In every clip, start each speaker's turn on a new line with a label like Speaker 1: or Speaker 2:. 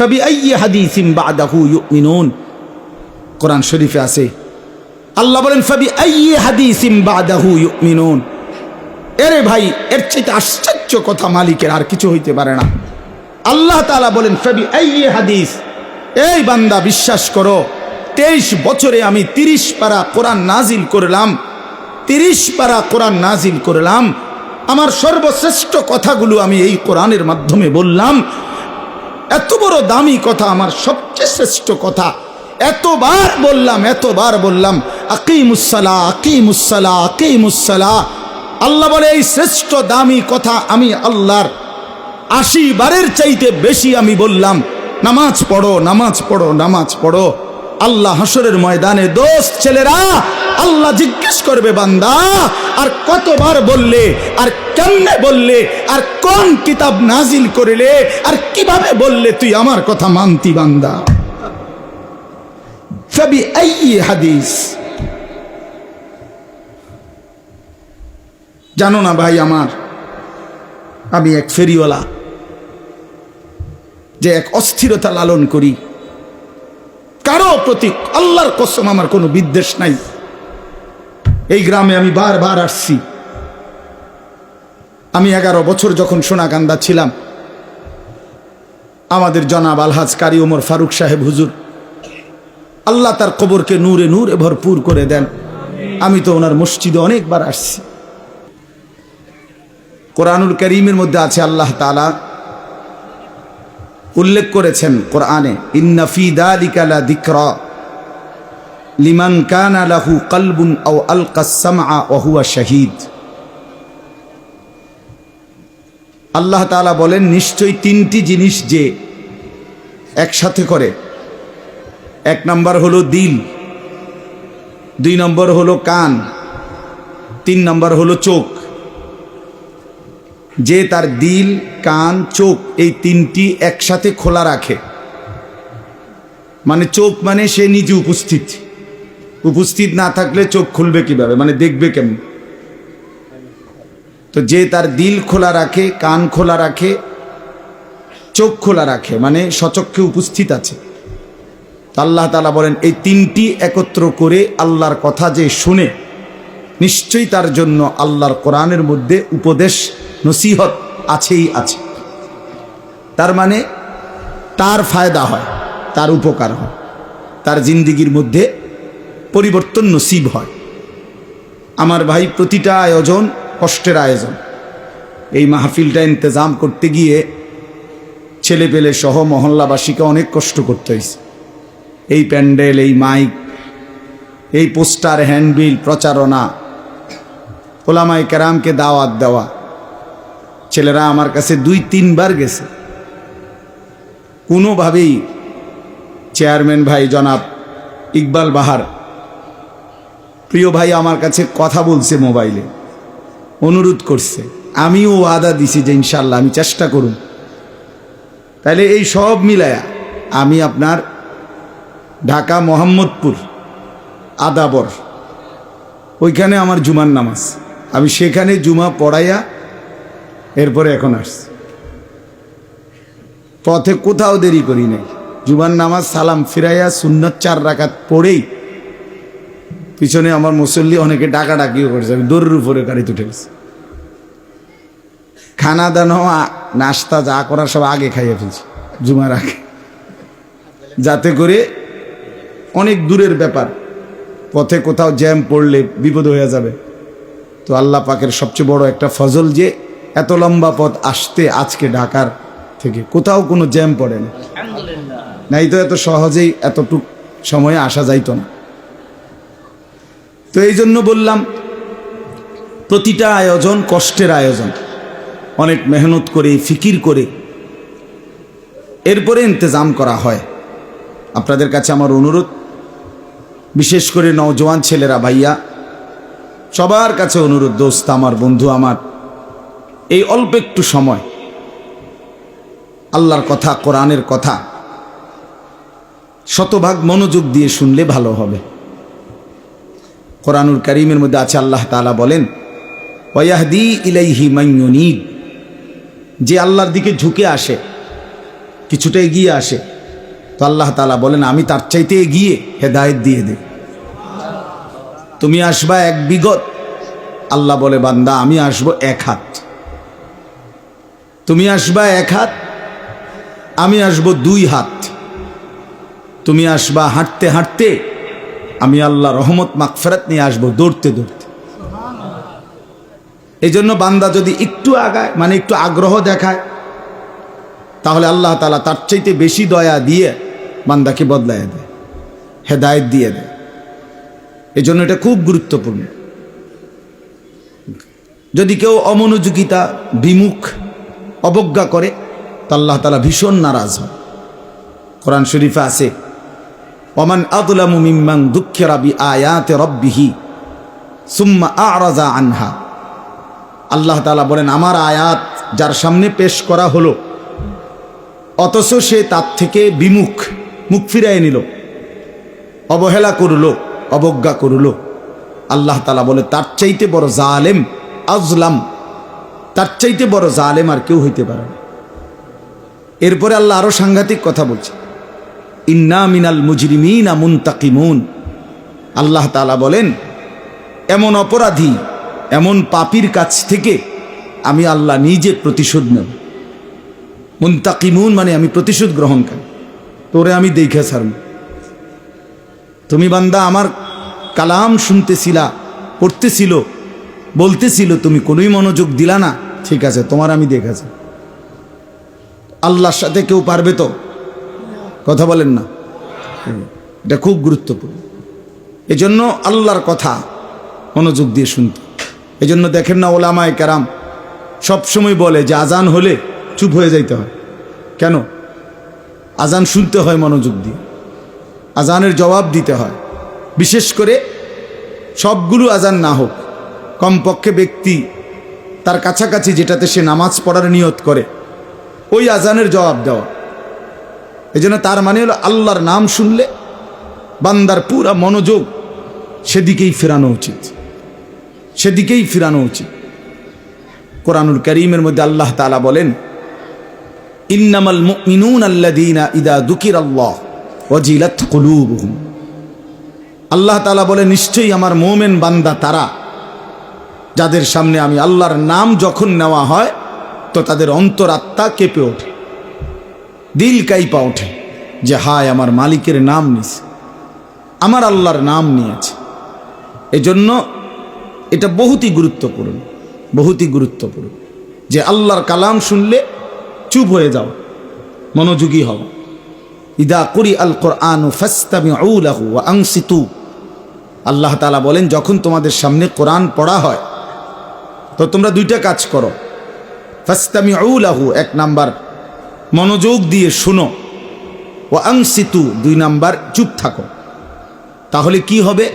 Speaker 1: ফাবি আইয়ি হাদিসিম বাদাহু ইউমিনুন। কোরআন শরীফে আছে। আল্লাহ বলেন ফাবি আইয়ি হাদিসিম বাদাহু ইউমিনুন। এরে ভাই, এর চাইতে আশ্চর্য কথা মালিকের আর কিছু হইতে পারে না। আল্লাহ তাআলা বলেন ফাবি আইয়ি হাদিস। এই বান্দা, বিশ্বাস করো, তেইশ বছরে আমি তিরিশ পারা কোরআন নাজিল করলাম, তিরিশ পারা কোরআন নাজিল করলাম। আমার সর্বশ্রেষ্ঠ কথাগুলো আমি এই কোরআনের মাধ্যমে বললাম। এত বড় দামি কথা আমার সবচেয়ে শ্রেষ্ঠ কথা। এতবার বললাম এতবার বললাম আকিমুসালা আকিমুসালা আকিমুসালা আল্লাহ বলে, এই শ্রেষ্ঠ দামি কথা আমি আল্লাহর আশি বারের চাইতে বেশি আমি বললাম। নামাজ পড়ো নামাজ পড়ো নামাজ পড়ো। আল্লাহ হাসরের ময়দানে দোস্ত ছেলেরা, আল্লাহ জিজ্ঞেস করবে বান্দা, আর কতবার বললে, আর কেমনে বললে, আর কোন কিতাব নাজিল করিলে, আর কীভাবে বললে তুই আমার কথা মানতি বান্দা? ফবি হাদিস। জানো না ভাই আমার, আমি এক ফেরিওয়ালা, যে এক অস্থিরতা লালন করি। কারও প্রতি আল্লাহর কসম আমার কোনো বিদ্বেষ নাই। এই গ্রামে আমি বারবার আসছি। আমি এগারো বছর যখন সোনাকান্দা ছিলাম, আমাদের জনাব আলহাজ কারি ওমর ফারুক সাহেব হুজুর, আল্লাহ তার কবরকে নূরে নূরে ভরপুর করে দেন। আমি তো ওনার মসজিদে অনেকবার আসছি। কোরআনুল করিমের মধ্যে আছে আল্লাহ তালা উল্লেখ করেছেন কোরআনে দিকরা। লিমান কানা লাহু কলবুন ওহুয়া শহীদ। আল্লাহ তাআলা বলেন, নিশ্চয়ই তিনটি জিনিস যে একসাথে করে। এক নম্বর হলো দিল, দুই নম্বর হলো কান, তিন নম্বর হলো চোখ। যে তার দিল, কান, চোখ এই তিনটি একসাথে খোলা রাখে। মানে চোখ মানে সে নিজে উপস্থিত। উপস্থিত না থাকলে চোখ খুলবে কীভাবে? মানে দেখবে কেমন? তো যে তার দিল খোলা রাখে, কান খোলা রাখে, চোখ খোলা রাখে মানে সচক্ষে উপস্থিত আছে। আল্লাহ তালা বলেন, এই তিনটি একত্র করে আল্লাহর কথা যে শুনে, নিশ্চয়ই তার জন্য আল্লাহর কোরআনের মধ্যে উপদেশ নসিহত আছেই আছে। তার মানে তার ফায়দা হয়, তার উপকার হয়, তার জিন্দিগির মধ্যে পরিবর্তন নসিব হয়। আমার ভাই প্রতিটা আয়োজন কষ্টের আয়োজন। এই মাহফিলটা ইন্তজাম করতে গিয়ে ছেলে পেলে সহ মহল্লাবাসীকে অনেক কষ্ট করতে হয়েছে। এই প্যান্ডেল, এই মাইক, এই পোস্টার, হ্যান্ডবিল, প্রচারণা ওলামাই কেরামকে দাওয়াত দেওয়া ছেলেরা আমার কাছে দুই, তিনবার গেছে। কোনোভাবেই চেয়ারম্যান ভাই জনাব ইকবাল বাহার, প্রিয় ভাই আমার কাছে কথা বলছে মোবাইলে, অনুরোধ করছে। আমিও আদা দিছি যে ইনশাল্লাহ আমি চেষ্টা করুন। তাহলে এই সব মিলায়া আমি আপনার ঢাকা মোহাম্মদপুর আদাবর, ওইখানে আমার জুমার নামাজ। আমি সেখানে জুমা পড়াইয়া এরপরে এখন আসছি। পথে কোথাও দেরি করি নাই। জুমার নামাজ সালাম ফিরাইয়া সুন্নত চার রাখাত পড়েই পিছনে আমার মুসল্লি অনেকে ডাকা ডাকিও করেছে। আমি দৌড়ের উপরে গাড়িতে উঠে গেছি খানা দানো, নাস্তা, যা করার সব আগে খাইয়ে ফেলছি, জুমার আগে। যাতে করে অনেক দূরের ব্যাপার, পথে কোথাও জ্যাম পড়লে বিপদ হয়ে যাবে। তো আল্লাহ পাকের সবচেয়ে বড় একটা ফজল যে এত লম্বা পথ আসতে আজকে ঢাকার থেকে কোথাও কোনো জ্যাম পড়ে না। নাই তো এত সহজেই এতটুক সময়ে আসা যাইতো না। তো এই জন্য বললাম প্রতিটা আয়োজন কষ্টের আয়োজন। অনেক মেহনত করে ফিকির করে। এরপরে ইন্তজাম করা হয়। আপনাদের কাছে আমার অনুরোধ বিশেষ করে নওজোয়ান ছেলেরা ভাইয়া সবার কাছে অনুরোধ দোস্ত আমার বন্ধু আমার এই অল্প একটু সময়। আল্লাহর কথা, কোরআনের কথা শতভাগ মনোযোগ দিয়ে শুনলে ভালো হবে। কোরআনুল করিমের মধ্যে আছে, আল্লাহ তাআলা বলেন ওয়াহদি ইলাইহি মাইয়ুনিব যে আল্লাহর দিকে ঝুঁকে আসে, কিছুটা এগিয়ে আসে। তো আল্লাহ তালা বলেন, আমি তার চাইতে এগিয়ে হেদায়েত দিয়ে দে তুমি আসবা এক বিগত। আল্লাহ বলে, বান্দা, আমি আসব এক হাত। তুমি আসবা এক হাত, আমি আসব দুই হাত। তুমি আসবা হাঁটতে হাঁটতে, আমি আল্লাহ রহমত মাকফেরাত নিয়ে আসব দৌড়তে দৌড়তে। এই জন্য বান্দা যদি একটু আগায় মানে একটু আগ্রহ দেখায়, তাহলে আল্লাহ তালা তার চাইতে বেশি দয়া দিয়ে বান্দাকে বদলায় দেয়, হেদায়ত দিয়ে দেয়। এই জন্য এটা খুব গুরুত্বপূর্ণ। যদি কেউ অমনোযোগিতা, বিমুখ অবজ্ঞা করে, তা আল্লাহ তালা ভীষণ নারাজ হয়। কোরআন শরীফে আছে, ওমান আদুলামু মিম্মাং দুঃখের আবি আয়াতে রব্বিহি, সুম্মা আরাজা আনহা। আল্লাহ তালা বলেন, আমার আয়াত যার সামনে পেশ করা হলো, অথচ সে তার থেকে বিমুখ, মুখ ফিরাই নিল, অবহেলা করল, অবজ্ঞা করল। আল্লাহ তালা বলে, তার চাইতে বড় জালেম, আজলাম তার চাইতে বড় জালেম আর কেউ হইতে পারে না। এরপরে আল্লাহ আরও সাংঘাতিক কথা বলছে। ইন্না মিনাল মুজরিমিনা মুনতাকিমুন। আল্লাহ তালা বলেন, এমন অপরাধী, এমন পাপির কাছ থেকে আমি আল্লাহ নিজে প্রতিশোধ নেব। মুন্তাকিমুন মানে আমি প্রতিশোধ গ্রহণ করি তোরে আমি দেখে ছাড়ব। তুমি বান্দা, আমার কালাম শুনতেছিলা, পড়তেছিল বলতেছিল, তুমি কোনোই মনোযোগ দিলা না। ঠিক আছে, তোমার আমি দেখেছি। আল্লাহর সাথে কেউ পারবে তো? কথা বলেন না। এটা খুব গুরুত্বপূর্ণ। এজন্য আল্লাহর কথা মনোযোগ দিয়ে শুনতে। এজন্য দেখেন না ওলামায় কেরাম সবসময় বলে যে আজান হলে চুপ হয়ে যাইতে হয়। কেন? আজান শুনতে হয় মনোযোগ দিয়ে। আজানের জবাব দিতে হয়। বিশেষ করে সবগুলো আজান না হোক কমপক্ষে ব্যক্তি তার কাছাকাছি যেটাতে সে নামাজ পড়ার নিয়ত করে, ওই আজানের জবাব দেওয়া। এই তার মানে হলো আল্লাহর নাম শুনলে বান্দার পুরা মনোযোগ সেদিকেই ফেরানো উচিত। সেদিকেই ফিরানো উচিত। কোরআনুল করিমের মধ্যে আল্লাহ তালা বলেন, ইন্নামাল মুমিনুন আল্লাযীনা ইদা দুকির আল্লাহ ওয়াজিলাত কুলুবুহুম। আল্লাহ তালা বলে নিশ্চয়ই আমার মোমেন বান্দা তারা যাদের সামনে আমি আল্লাহর নাম যখন নেওয়া হয়, তো তাদের অন্তরাত্মা কেঁপে ওঠে। দিল কাইপা ওঠে যে, হায়, আমার মালিকের নাম নিস আমার আল্লাহর নাম নিয়েছে। এজন্য এটা বহুতই গুরুত্বপূর্ণ বহুতই গুরুত্বপূর্ণ যে, আল্লাহর কালাম শুনলে চুপ হয়ে যাও, মনোযোগী হও। ইদা কুরি আল কোরআন আনসিতু আল্লাহ তালা বলেন, যখন তোমাদের সামনে কোরআন পড়া হয় তো তোমরা দুইটা কাজ করো। ফাস্তামিউলাহু এক নাম্বার মনোযোগ দিয়ে শুনো। ও আংসিতু, দুই নাম্বার চুপ থাকো। তাহলে কি হবে?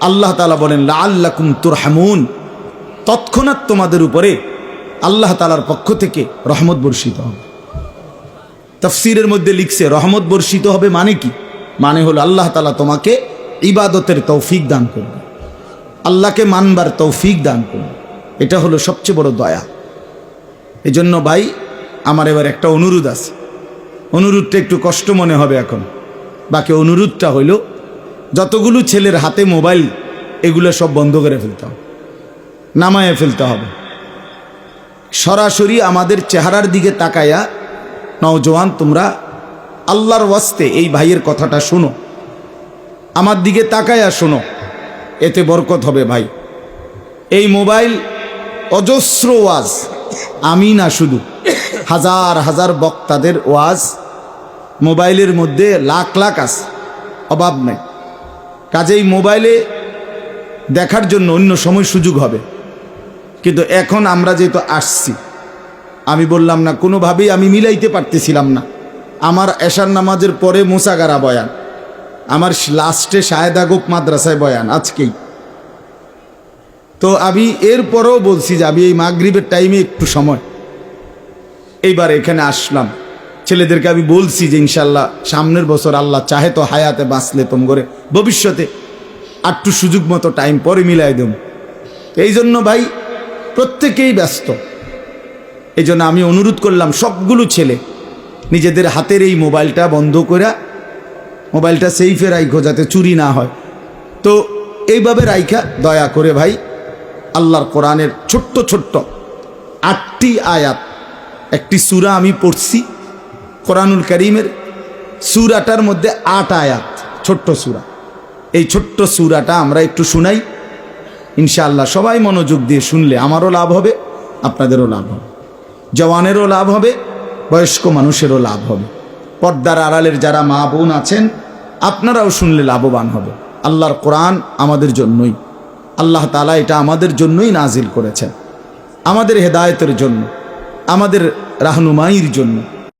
Speaker 1: আল্লাহ তালা বলেন লা আল্লাকুম তুরহামুন। তৎক্ষণাৎ তোমাদের উপরে আল্লাহ তালার পক্ষ থেকে রহমত বর্ষিত হবে। তফসিরের মধ্যে লিখছে, রহমত বর্ষিত হবে মানে কি? মানে হলো আল্লাহ তালা তোমাকে ইবাদতের তৌফিক দান করবে আল্লাহকে মানবার তৌফিক দান করবে এটা হলো সবচেয়ে বড় দয়া। এজন্য ভাই, আমার এবার একটা অনুরোধ আছে। অনুরোধটা একটু কষ্ট মনে হবে এখন। বাকি অনুরোধটা হইল, যতগুলো ছেলের হাতে মোবাইল, এগুলো সব বন্ধ করে ফেলতে হবে। নামায়ে ফেলতে হবে। সরাসরি আমাদের চেহারার দিকে তাকায়া নওজোয়ান তোমরা আল্লাহর ওয়াস্তে এই ভাইয়ের কথাটা শোনো। আমার দিকে তাকায়া শোনো। এতে বরকত হবে ভাই। এই মোবাইল অজস্র ওয়াজ। আমি না শুধু। হাজার হাজার বক্তাদের ওয়াজ মোবাইলের মধ্যে লাখ লাখ আছে। অভাব নেই। কাজেই মোবাইলে দেখার জন্য অন্য সময় সুযোগ হবে। কিন্তু এখন আমরা যেহেতু আসছি, আমি বললাম না, কোনোভাবেই আমি মিলাইতে পারতেছিলাম না। আমার এশার নামাজের পরে মোসাগারা বয়ান, আমার লাস্টে শায়দাগোপ মাদ্রাসায় বয়ান, আজকেই। তো আমি এরপরেও বলছি যে আমি এই মাগরীবের টাইমে একটু সময়। এইবার এখানে আসলাম। ছেলেদেরকে আমি বলছি যে ইনশাল্লাহ সামনের বছর আল্লাহ চাহে তো হায়াতে বাঁচলে তোম করে ভবিষ্যতে আটটু সুযোগ মতো টাইম পরে মিলাই দেব। এই জন্য ভাই, প্রত্যেকেই ব্যস্ত। এই জন্য আমি অনুরোধ করলাম সবগুলো ছেলে নিজেদের হাতের এই মোবাইলটা বন্ধ করে মোবাইলটা সেইফে রাইখো যাতে চুরি না হয়। তো এইভাবে রাইখা, দয়া করে ভাই আল্লাহর কোরআনের ছোট্ট ছোট্ট আটটি আয়াত। একটি সুরা আমি পড়ছি, কোরআনুল করিমের সূরাটার মধ্যে আট আয়াত, ছোট্ট সূরা। এই ছোট্ট সুরাটা আমরা একটু শুনাই। ইনশাআল্লাহ সবাই মনোযোগ দিয়ে শুনলে আমারও লাভ হবে, আপনাদেরও লাভ হবে। জওয়ানেরও লাভ হবে, বয়স্ক মানুষেরও লাভ হবে। পর্দার আড়ালের যারা মা বোন আছেন, আপনারাও শুনলে লাভবান হবে। আল্লাহর কোরআন আমাদের জন্যই। আল্লাহ তালা এটা আমাদের জন্যই নাজিল করেছেন। আমাদের হেদায়তের জন্য আমাদের রাহনুমাইয়ের জন্য।